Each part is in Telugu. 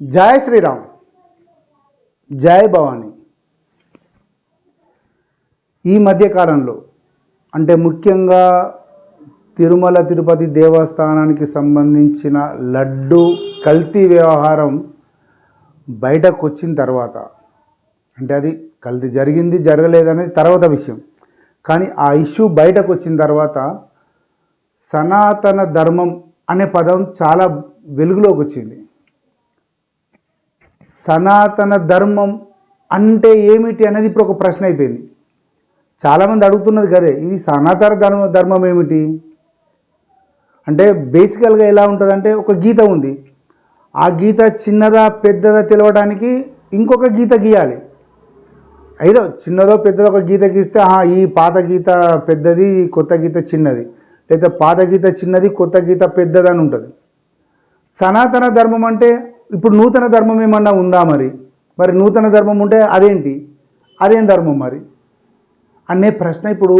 జై శ్రీరామ్. జై భవానీ. ఈ మధ్యకాలంలో అంటే ముఖ్యంగా తిరుమల తిరుపతి దేవస్థానానికి సంబంధించిన లడ్డు కల్తీ వ్యవహారం బయటకు వచ్చిన తర్వాత అంటే అది కల్తీ జరిగింది జరగలేదనేది తర్వాత విషయం. కానీ ఆ ఇష్యూ బయటకు వచ్చిన తర్వాత సనాతన ధర్మం అనే పదం చాలా వెలుగులోకి వచ్చింది సనాతన ధర్మం అంటే ఏమిటి అనేది ఇప్పుడు ఒక ప్రశ్న అయిపోయింది. చాలామంది అడుగుతున్నది కదే ఇది సనాతన ధర్మ ధర్మం ఏమిటి? అంటే బేసికల్గా ఎలా ఉంటుందంటే ఒక గీత ఉంది. ఆ గీత చిన్నదా పెద్దదా తెలవడానికి ఇంకొక గీత గీయాలి. ఏదో చిన్నదో పెద్దదో ఒక గీత గీస్తే ఈ పాత గీత పెద్దది కొత్త గీత చిన్నది. లేదా పాత గీత చిన్నది కొత్త గీత పెద్దది అని ఉంటుంది. సనాతన ధర్మం అంటే ఇప్పుడు నూతన ధర్మం ఏమన్నా ఉందా మరి? మరి నూతన ధర్మం ఉంటే అదేంటి? అదేం ధర్మం మరి? అనే ప్రశ్న ఇప్పుడు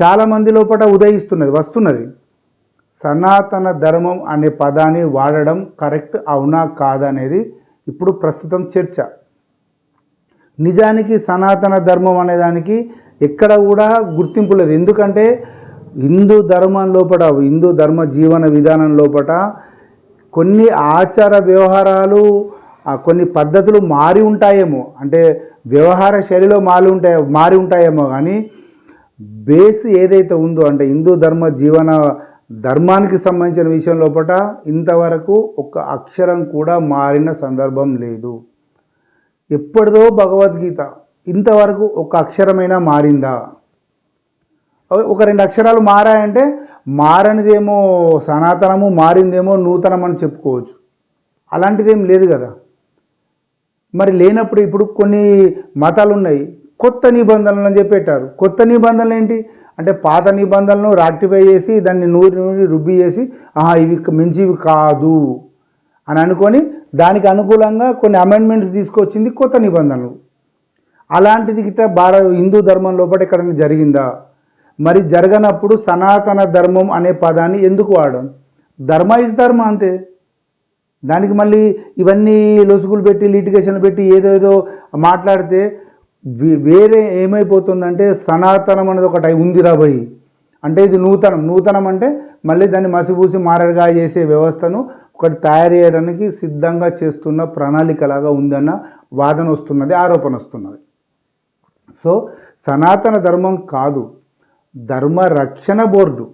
చాలామంది లోపల ఉదయిస్తున్నది వస్తున్నది. సనాతన ధర్మం అనే పదాన్ని వాడడం కరెక్ట్ అవునా కాదా అనేది ఇప్పుడు ప్రస్తుతం చర్చ. నిజానికి సనాతన ధర్మం అనేదానికి ఎక్కడ కూడా గుర్తింపు లేదు. ఎందుకంటే హిందూ ధర్మం లోపల హిందూ ధర్మ జీవన విధానం లోపల కొన్ని ఆచార వ్యవహారాలు కొన్ని పద్ధతులు మారి ఉంటాయేమో. అంటే వ్యవహార శైలిలో మారి ఉంటాయి మారి ఉంటాయేమో కానీ బేస్ ఏదైతే ఉందో అంటే హిందూ ధర్మ జీవన ధర్మానికి సంబంధించిన విషయం లోపల ఇంతవరకు ఒక అక్షరం కూడా మారిన సందర్భం లేదు. ఎప్పటిదో భగవద్గీత ఇంతవరకు ఒక అక్షరమైనా మారిందా? ఒక రెండు అక్షరాలు మారాయంటే మారనిదేమో సనాతనము మారిందేమో నూతనం అని చెప్పుకోవచ్చు. అలాంటిదేం లేదు కదా. మరి లేనప్పుడు ఇప్పుడు కొన్ని మతాలు ఉన్నాయి కొత్త నిబంధనలు అని చెప్పేటారు. కొత్త నిబంధనలు ఏంటి? అంటే పాత నిబంధనలను రాక్టిఫై చేసి దాన్ని నూరి నూరి రుబ్బి చేసి ఆహా ఇవి మించివి కాదు అని అనుకొని దానికి అనుకూలంగా కొన్ని అమెండ్మెంట్స్ తీసుకొచ్చింది కొత్త నిబంధనలు. అలాంటిది గిట్ట భారత హిందూ ధర్మం లోపల ఎక్కడైనా జరిగిందా? మరి జరగనప్పుడు సనాతన ధర్మం అనే పదాన్ని ఎందుకు వాడడం? ధర్మ ఇస్ ధర్మ అంతే. దానికి మళ్ళీ ఇవన్నీ లొసుగులు పెట్టి లిటిగేషన్లు పెట్టి ఏదో ఏదో మాట్లాడితే వే- వేరే ఏమైపోతుందంటే సనాతనం అనేది ఒకటి ఉంది రాబోయి అంటే ఇది నూతనం. నూతనం అంటే మళ్ళీ దాన్ని మసిపూసి మారగా చేసే వ్యవస్థను ఒకటి తయారు చేయడానికి సిద్ధంగా చేస్తున్న ప్రణాళికలాగా ఉందన్న వాదన వస్తున్నది ఆరోపణ వస్తున్నది. సో సనాతన ధర్మం కాదు. ధర్మ రక్షణ బోర్డు.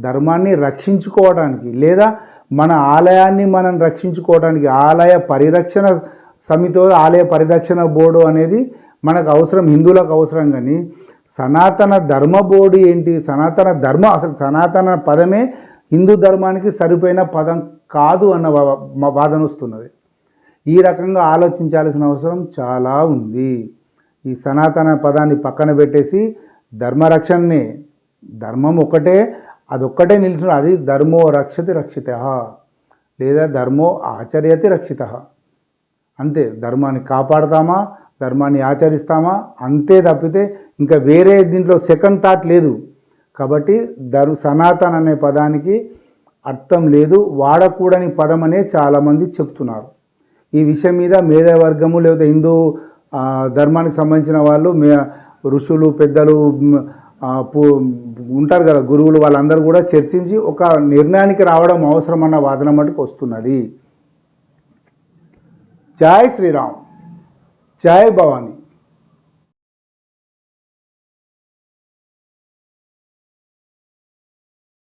ధర్మాన్ని రక్షించుకోవడానికి లేదా మన ఆలయాన్ని మనం రక్షించుకోవడానికి ఆలయ పరిరక్షణ సమితో ఆలయ పరిరక్షణ బోర్డు అనేది మనకు అవసరం హిందువులకు అవసరం కానీ సనాతన ధర్మ బోర్డు ఏంటి? సనాతన ధర్మ అసలు సనాతన పదమే హిందూ ధర్మానికి సరిపోయిన పదం కాదు అన్న వా- వాదన వస్తున్నది. ఈ రకంగా ఆలోచించాల్సిన అవసరం చాలా ఉంది. ఈ సనాతన పదాన్ని పక్కన పెట్టేసి ధర్మరక్షణని ధర్మం ఒకటే అదొక్కటే నిలిచిన అది ధర్మో రక్షతి రక్షిత. లేదా ధర్మో ఆచర్యతి రక్షిత. అంతే ధర్మాన్ని కాపాడతామా? ధర్మాన్ని ఆచరిస్తామా? అంతే తప్పితే ఇంకా వేరే దీంట్లో సెకండ్ థాట్ లేదు. కాబట్టి ధర్ సనాతన్ అనే పదానికి అర్థం లేదు. వాడకూడని పదం అనే చాలామంది చెప్తున్నారు. ఈ విషయం మీద మేధావర్గము లేదా హిందూ ధర్మానికి సంబంధించిన వాళ్ళు మే ఋషులు పెద్దలు ఉంటారు కదా గురువులు వాళ్ళందరూ కూడా చర్చించి ఒక నిర్ణయానికి రావడం అవసరమన్న వాదన మటుకు వస్తున్నది. జై శ్రీరామ్. జై భవానీ.